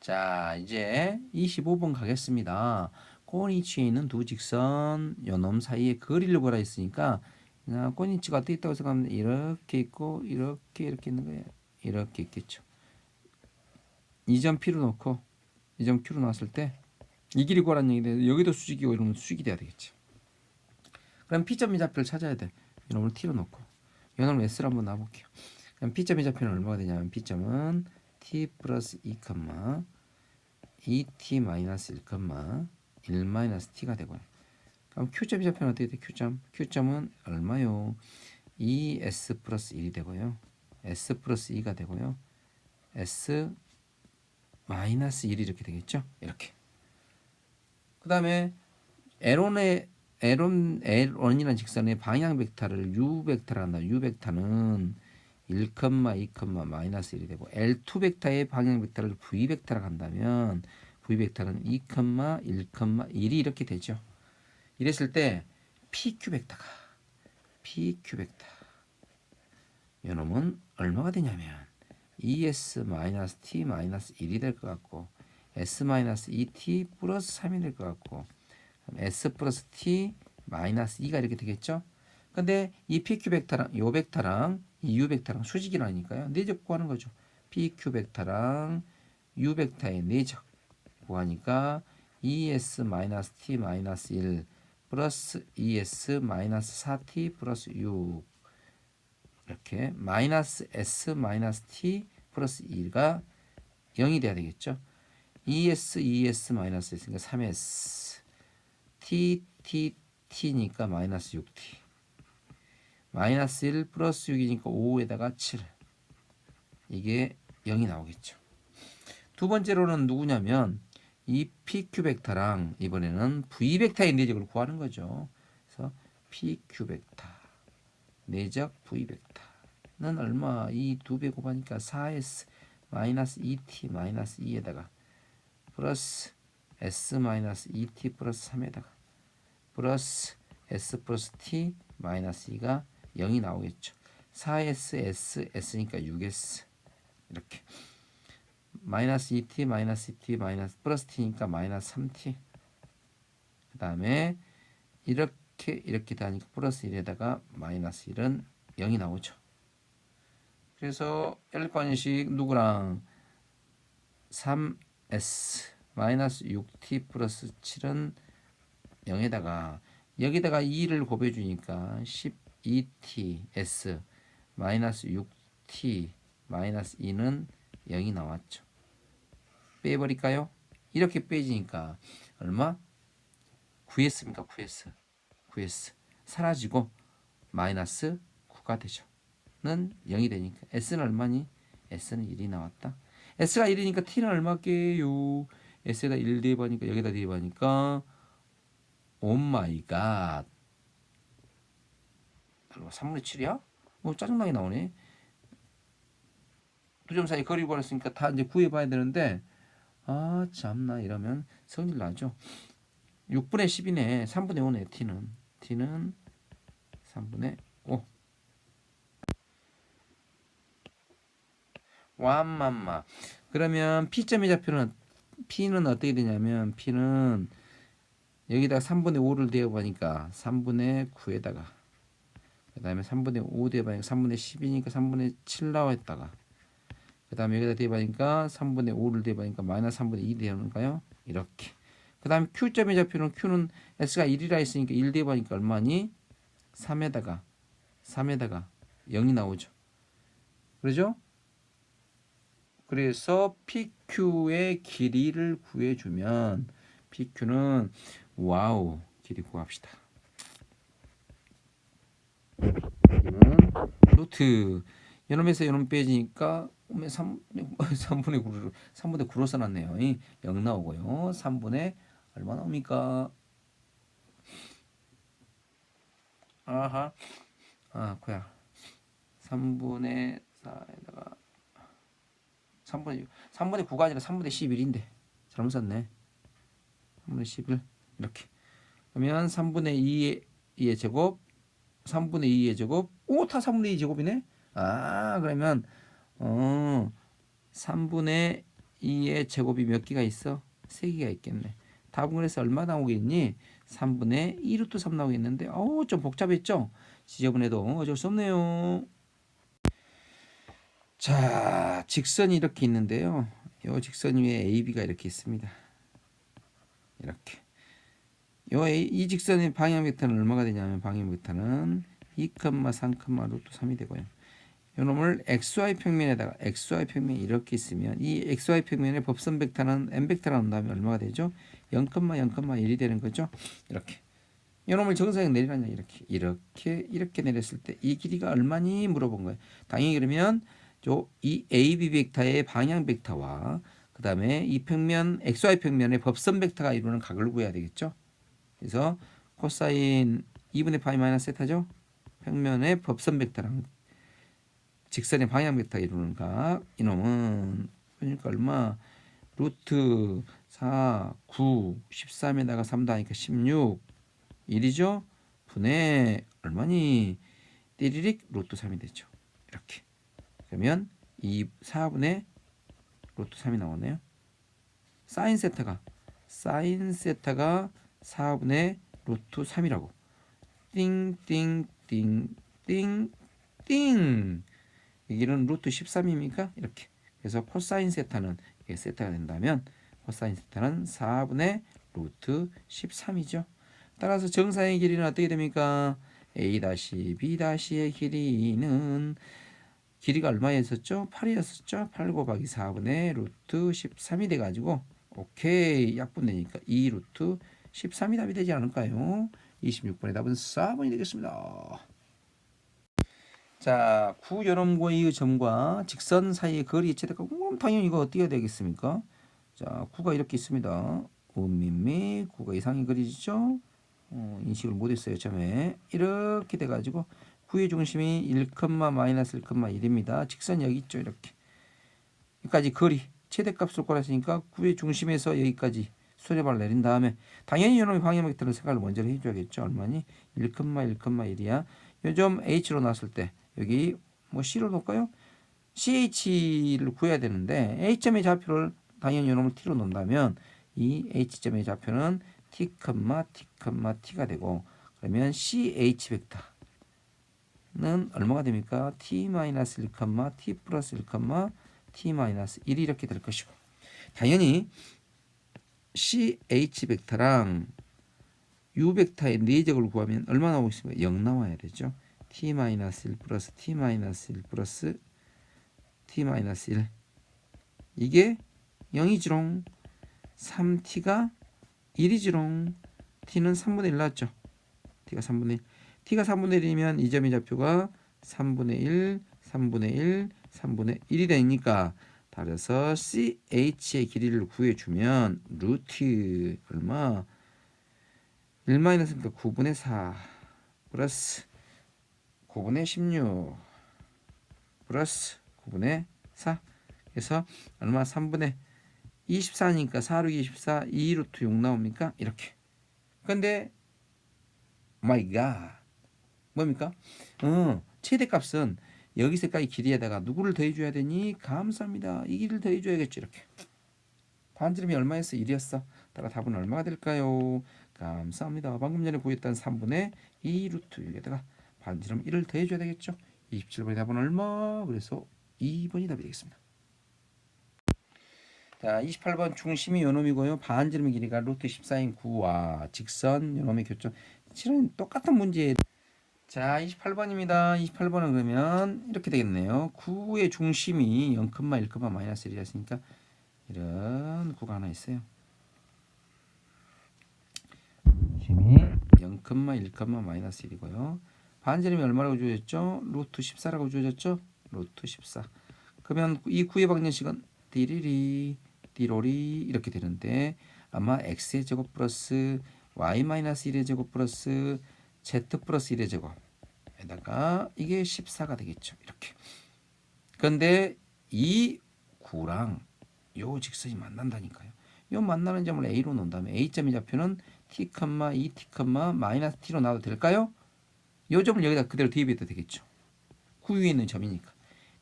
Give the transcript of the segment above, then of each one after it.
자, 이제 25번 가겠습니다. 꼬니치에 있는 두 직선 요놈 사이에 거리를 구하라 했으니까 그냥 꼬니치가 어떻게 있다고 생각하면 이렇게 있고 이렇게 이렇게 있는 거예요. 이렇게 있겠죠. 이점 P로 놓고 이점 Q로 놨을 때 이 길이 구하라는 얘기인데 여기도 수직이고 이러면 수직이 돼야 되겠지. 그럼 P점 미좌표를 찾아야 돼. 이놈을 T로 놓고 이놈을 S로 한번 놔볼게요. 그럼 P점 미좌표는 얼마가 되냐면 P점은 T 플러스 2, 2T 마이너스 1, 1 마이너스 T가 되고요. 그럼 Q점 미좌표는 어떻게 돼? Q점 Q점은 얼마요? 2S 플러스 1이 되고요. S 플러스 2가 되고요. S 마이너스 1이 이렇게 되겠죠? 이렇게. 그 다음에 L1의 L1, L1이라는 직선의 방향 벡터를 U 벡터라 한다. U 벡터는 1, 2, 마이너스 1이 되고 L2 벡터의 방향 벡터를 V 벡터라 한다면 V 벡터는 2, 1, 1이 이렇게 되죠. 이랬을 때 PQ 벡터가 PQ 벡터 이놈은 얼마가 되냐면 ES 마이너스 T 마이너스 1이 될 것 같고 S 마이너스 2T 플러스 3이 될 것 같고 S 플러스 T 마이너스 2가 이렇게 되겠죠. 근데 이 PQ 벡터랑 요 벡터랑 이 U 벡터랑 수직이라니까요. 내적 구하는 거죠. PQ 벡터랑 U 벡터의 내적 구하니까 ES 마이너스 T 마이너스 1 플러스 ES 마이너스 4T 플러스 6 이렇게 마이너스 S 마이너스 T 플러스 2가 0이 돼야 되겠죠. ES ES 마이너스 S니까 3S T T T니까 마이너스 6T 마이너스 1 플러스 6이니까 5에다가 7 이게 0이 나오겠죠. 두 번째로는 누구냐면 이 PQ 벡터랑 이번에는 V 벡터의 내적을 구하는 거죠. 그래서 PQ 벡터 내적 V 벡터는 얼마? 이 두 배 곱하니까 4S 마이너스 2T 마이너스 2에다가 플러스 S 마이너스 2T 플러스 3에다가 플러스 S 플러스 T 마이너스 2가 0이 나오겠죠. 4s, s, s니까 6s 이렇게. 마이너스 2t, 마이너스 2t, 마이너스 플러스 t니까 마이너스 3t 그 다음에 이렇게 이렇게 다니까 플러스 1에다가 마이너스 1은 0이 나오죠. 그래서 연립방정식 누구랑? 3s 마이너스 6t 플러스 7은 0에다가 여기다가 2를 곱해주니까 10 2TS 마이너스 6T 마이너스 2는 0이 나왔죠. 빼버릴까요? 이렇게 빼지니까 얼마? 9S입니까? 9S. 9S. 사라지고 마이너스 9가 되죠. 는 0이 되니까 S는 얼마니? S는 1이 나왔다. S가 1이니까 T는 얼마게요? S에다 1 대입하니까 여기다 대입하니까 오 마이 갓. 얼마? 3분의 7이야? 뭐 짜증나게 나오네. 두 점 사이 거리 구했으니까 다 이제 구해봐야 되는데 아 참나 이러면 성질 나죠. 6분의 10이네. 3분의 5네. t는 t는 3분의 5. 와맘마. 그러면 p점의 좌표는 p는 어떻게 되냐면 p는 여기다가 3분의 5를 대어보니까 3분의 9에다가 그 다음에 3분의 5 대어보니까 3분의 10이니까 3분의 7 나와 있다가 그 다음에 여기다 대입하니까 3분의 5를 대입하니까 마이너스 3분의 2 되는가요? 이렇게. 그 다음에 Q점의 좌표는 Q는 S가 1이라 했으니까 1 대입하니까 얼마니? 3에다가 3에다가 0이 나오죠. 그러죠? 그래서 PQ의 길이를 구해주면 PQ는 와우 길이 구합시다. 이는 루트 이놈에서 이놈 빼지니까 3, 3분의 9로 3분의 9로 써놨네요. 0 나오고요. 3분의 얼마 나옵니까? 아하. 아, 그야. 3분의 4에다가 3분의 6. 3분의 9가 아니라 3분의 11인데. 잘못 썼네. 3분의 11. 이렇게. 그러면 3분의 2의, 2의 제곱, 3분의 2의 제곱, 오, 다 3분의 2 제곱이네? 아, 그러면 어, 3분의 2의 제곱이 몇 개가 있어? 3개가 있겠네. 답은 그래서 얼마 나오겠니? 3분의 2 루트 3 나오겠는데 어우 좀 복잡했죠? 지저분해도 어쩔 수 없네요. 자 직선이 이렇게 있는데요. 요 직선 위에 AB가 이렇게 있습니다. 이렇게 요 이 직선의 방향 벡터는 얼마가 되냐면 방향 벡터는 2, 3, 루트 3이 되고요. 요 놈을 xy 평면에다가 xy 평면이 이렇게 있으면 이 xy 평면의 법선 벡터는 n 벡터가 온다면 얼마가 되죠? 0,0,1이 되는 거죠. 이렇게. 요 놈을 정사형 내리라냐 이렇게 이렇게 이렇게 내렸을 때 이 길이가 얼마니 물어본 거예요. 당연히 그러면 이 AB 벡터의 방향 벡터와 그 다음에 이 평면 xy 평면의 법선 벡터가 이루는 각을 구해야 되겠죠. 그래서 코사인 2분의 파이 마이너스 세타죠. 평면의 법선 벡터랑 직선의 방향 벡터 이루는 각. 이놈은 그러니까 얼마? 루트 4, 9, 13에다가 3 더하니까 16 1이죠? 분의 얼마니? 띠리릭 루트 3이 되죠. 이렇게. 그러면 이 4분의 루트 3이 나오네요. 사인 세타가. 사인 세타가 4분의 루트 3이라고 띵띵띵띵띵 여기는 루트 13입니까? 이렇게. 그래서 코사인 세타는 이게 세타가 된다면 코사인 세타는 4분의 루트 13이죠. 따라서 정사의 길이는 어떻게 됩니까? A-B-의 길이는 길이가 얼마였었죠? 8이었었죠? 8 곱하기 4분의 루트 13이 돼가지고 오케이 약분되니까 2 루트 13이 답이 되지 않을까요? 26번의 답은 4번이 되겠습니다. 자, 구여름고의 점과 직선 사이의 거리 최대가 그럼 당연히 이거 어떻게 해야 되겠습니까? 자, 구가 이렇게 있습니다. 음미미 구가 이상의 거리죠. 어, 인식을 못했어요 처음에 이렇게 돼가지고 구의 중심이 1, 마이너스 1,1입니다. 직선 여기 있죠 이렇게 여기까지 거리 최대값을 구했으니까 구의 중심에서 여기까지 수렴을 내린 다음에 당연히 이놈의 방향 벡터를 생각을 먼저 해줘야겠죠. 얼마니? 1, 1,1이야. 요점 h로 놨을 때 여기 뭐 C로 놓을까요? CH를 구해야 되는데 H점의 좌표를 당연히 이놈을 T로 놓는다면 이 H점의 좌표는 T, T, T가 되고 그러면 CH 벡터 는 얼마가 됩니까? T-1, T 플러스 1, T-1이 이렇게 될 것이고 당연히 CH 벡터랑 U 벡터의 내적을 구하면 얼마 나오고 있습니까? 0 나와야 되죠. t-1 플러스 t-1 플러스 t-1 이게 0이지롱 3t가 1이지롱 t는 3분의 1 나왔죠 t가 3분의 1 t가 3분의 1이면 이 점의 좌표가 3분의 1 3분의 1 3분의 1이 되니까 따라서 ch의 길이를 구해주면 루트 얼마? 1마이너스니까 9분의 4 플러스 9분의 16 플러스 9분의 4 그래서 얼마? 3분의 24니까? 4로 24 2루트 6 나옵니까? 이렇게. 근데 마이 갓 뭡니까? 어, 최대값은 여기서까지 길이에다가 누구를 더해줘야 되니? 감사합니다. 이 길을 더해줘야겠죠. 이렇게. 반지름이 얼마였어? 1이었어. 따라 답은 얼마가 될까요? 감사합니다. 방금 전에 구했던 3분의 2루트 여기다가 반지름 1을 더해줘야 되겠죠. 27번의 답은 얼마? 그래서 2번이 답이 되겠습니다. 자, 28번 중심이 요놈이고요. 반지름의 길이가 루트 14인 9와 직선 요놈의 교점. 실은 똑같은 문제. 자, 28번입니다. 28번은 그러면 이렇게 되겠네요. 9의 중심이 0, 1, 마이너스 1이었으니까 이런 구가 하나 있어요. 중심이 0, 1, 마이너스 1이고요. 반지름이 얼마라고 주어졌죠? 루트 14라고 주어졌죠? 루트 14. 그러면 이 구의 방정식은 디리리 디로리 이렇게 되는데 아마 x의 제곱 플러스 y 마이너스 1의 제곱 플러스 z 플러스 1의 제곱에다가 이게 14가 되겠죠. 이렇게. 그런데 이 구랑 요 직선이 만난다니까요. 요 만나는 점을 a로 놓는다면 a점의 좌표는 t, 2t, 마이너스 t로 나도 될까요? 요 점을 여기다 그대로 대입해도 되겠죠. 구 위에 있는 점이니까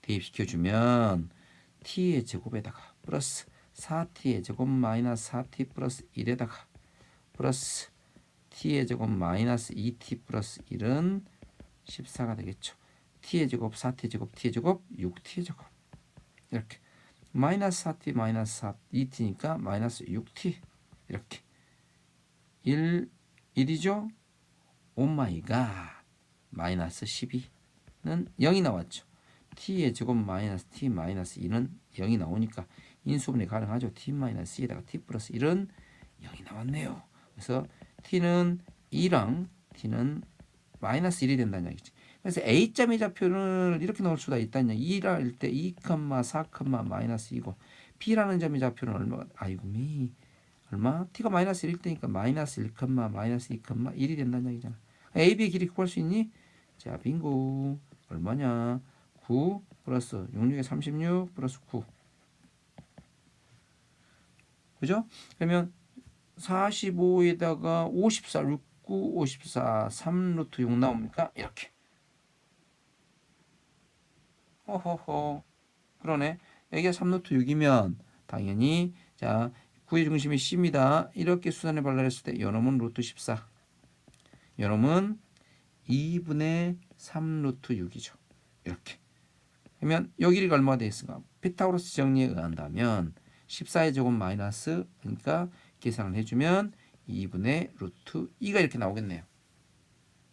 대입시켜주면 t의 제곱에다가 플러스 4t의 제곱 마이너스 4t 플러스 1에다가 플러스 t의 제곱 마이너스 2t 플러스 1은 14가 되겠죠. t의 제곱 4t 제곱 t의 제곱 6t의 제곱 이렇게 마이너스 4t 마이너스 4 2t니까 마이너스 6t 이렇게 1 1이죠. 오 마이 갓 마이너스 12는 0이 나왔죠. t의 제곱 마이너스 t 마이너스 2는 0이 나오니까 인수분해 가능하죠. t 마이너스 2에다가 t 플러스 1은 0이 나왔네요. 그래서 t는 2랑 t는 마이너스 1이 된다는 얘기지. 그래서 a점의 좌표를 이렇게 넣을 수가 있다는 얘기. 2랄 때 2, 4, 마이너스 2고 b라는 점의 좌표는 얼마? 아이고 미 얼마? t가 마이너스 1일 때니까 마이너스 1, 마이너스 2, 1이 된다는 얘기잖아. a, b 길이 구할 수 있니? 자, 빙고. 얼마냐? 9 플러스 6, 6에 36 플러스 9. 그죠? 그러면 45에다가 54, 6, 9, 54, 3 루트 6 나옵니까? 이렇게. 호호호. 그러네. 여기가 3 루트 6이면 당연히 자, 9의 중심이 C입니다. 이렇게 수산에 발랄했을 때 요놈은 루트 14. 요놈은 2분의 3 루트 6이죠. 이렇게. 그러면 요 길이가 얼마가 되겠습니까? 피타고라스 정리에 의한다면 14의 제곱 마이너스 그러니까 계산을 해주면 2분의 루트 2가 이렇게 나오겠네요.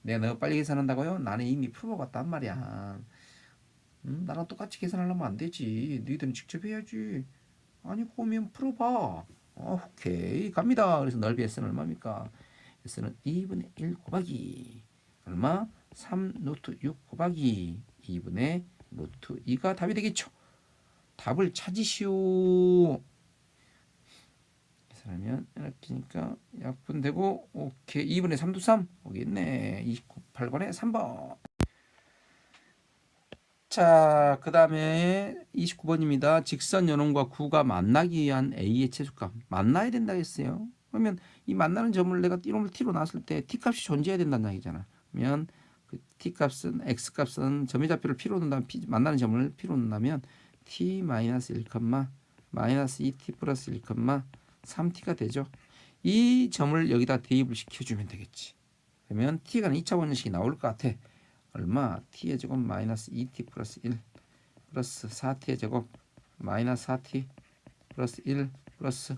내가 너무 빨리 계산한다고요? 나는 이미 풀어봤단 말이야. 음, 나랑 똑같이 계산하려면 안 되지. 너희들은 직접 해야지. 아니 그러면 풀어봐. 어, 오케이 갑니다. 그래서 넓이 S는 얼마입니까? S는 2분의 1 곱하기 얼마? 3 루트 6 곱하기 2분의 루트 2가 답이 되겠죠. 답을 찾으시오. 계산하면 이렇게니까 약분되고 오케이 2분의 3도 3 오겠네. 28번에 3번. 자, 그 다음에 29번입니다. 직선 연원과 구가 만나기 위한 A의 최소값. 만나야 된다 했어요. 그러면 이 만나는 점을 내가 이놈을 t로 놨을 때 t값이 존재해야 된다는 얘기잖아. 그러면 그 t값은 x값은 점의 좌표를 p로 넣는다면 p, 만나는 점을 p로 넣는다면 t 마이너스 1, 마이너스 2t 플러스 1, 3t가 되죠. 이 점을 여기다 대입을 시켜주면 되겠지. 그러면 t가 2차 원형식이 나올 것 같아. 얼마? t의 제곱 마이너스 2t 플러스 1 플러스 4t의 제곱 마이너스 4t 플러스 1 플러스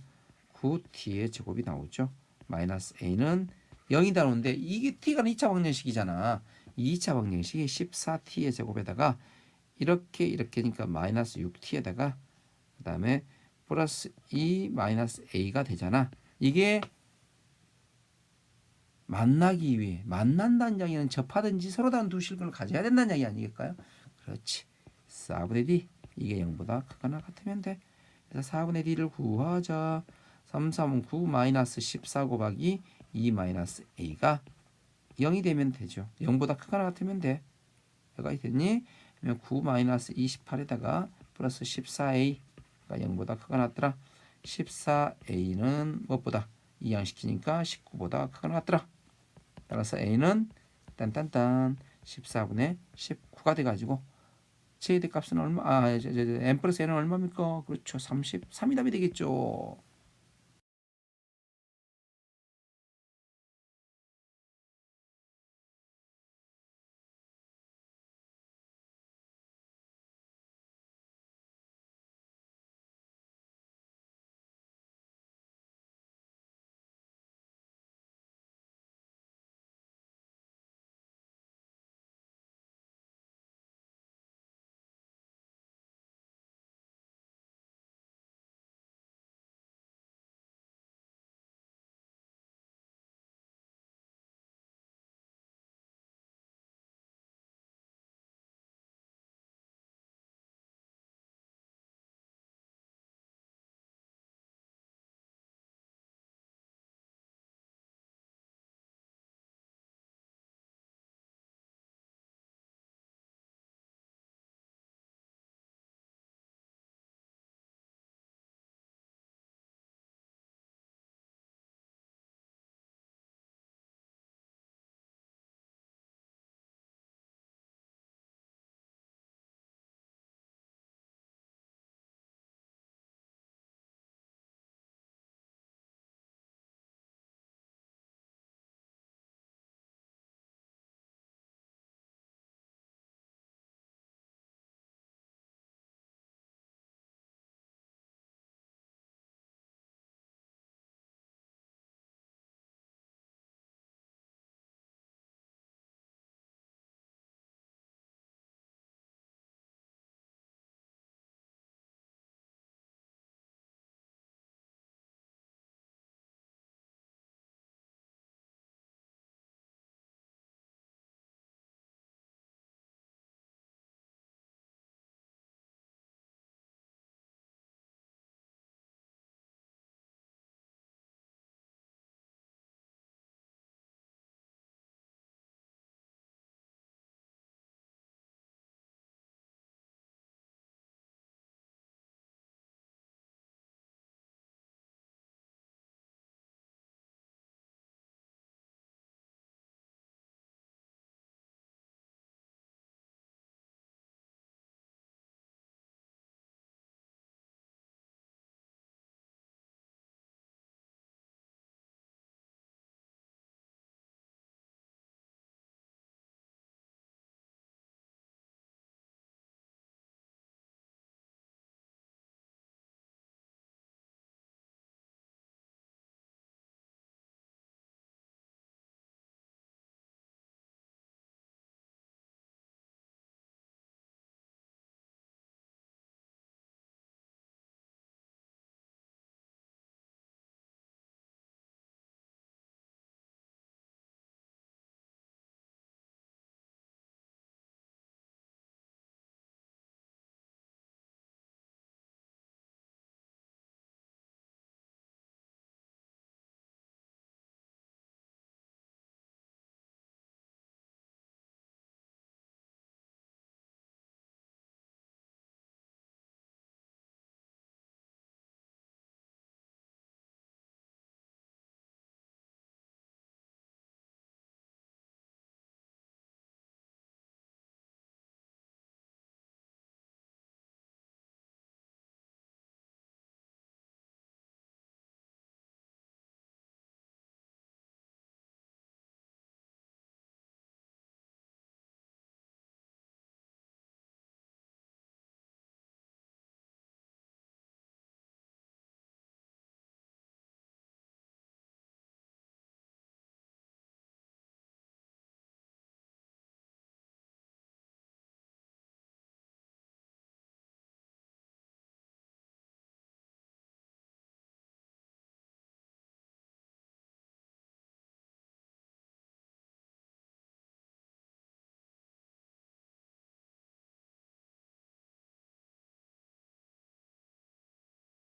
9t의 제곱이 나오죠. 마이너스 a는 0이 나오는데 이게 t가 2차 방정식이잖아. 2차 방정식이 14t의 제곱에다가 이렇게 이렇게니까 마이너스 6t에다가 그 다음에 플러스 2 마이너스 a가 되잖아. 이게 만나기 위해 만난다는 이야기는 접하든지 서로 다른 두 실근을 가져야 된다는 이야기 아니겠까요? 그렇지. 4분의 d 이게 0보다 크거나 같으면 돼. 그래서 4분의 d를 구하자. 3, 3은 9 마이너스 14 곱하기 2 마이너스 a가 0이 되면 되죠. 0보다 크거나 같으면 돼. 여기가 됐니? 그러면 9 마이너스 28에다가 플러스 14a 가 0보다 크거나 같더라. 14a는 무엇보다 이항시키니까 19보다 크거나 같더라. 따라서 a는 딴딴딴 14분의 19가 돼가지고 최대 값은 얼마? 아, n 플러스 n은 얼마입니까? 그렇죠. 33이 답이 되겠죠.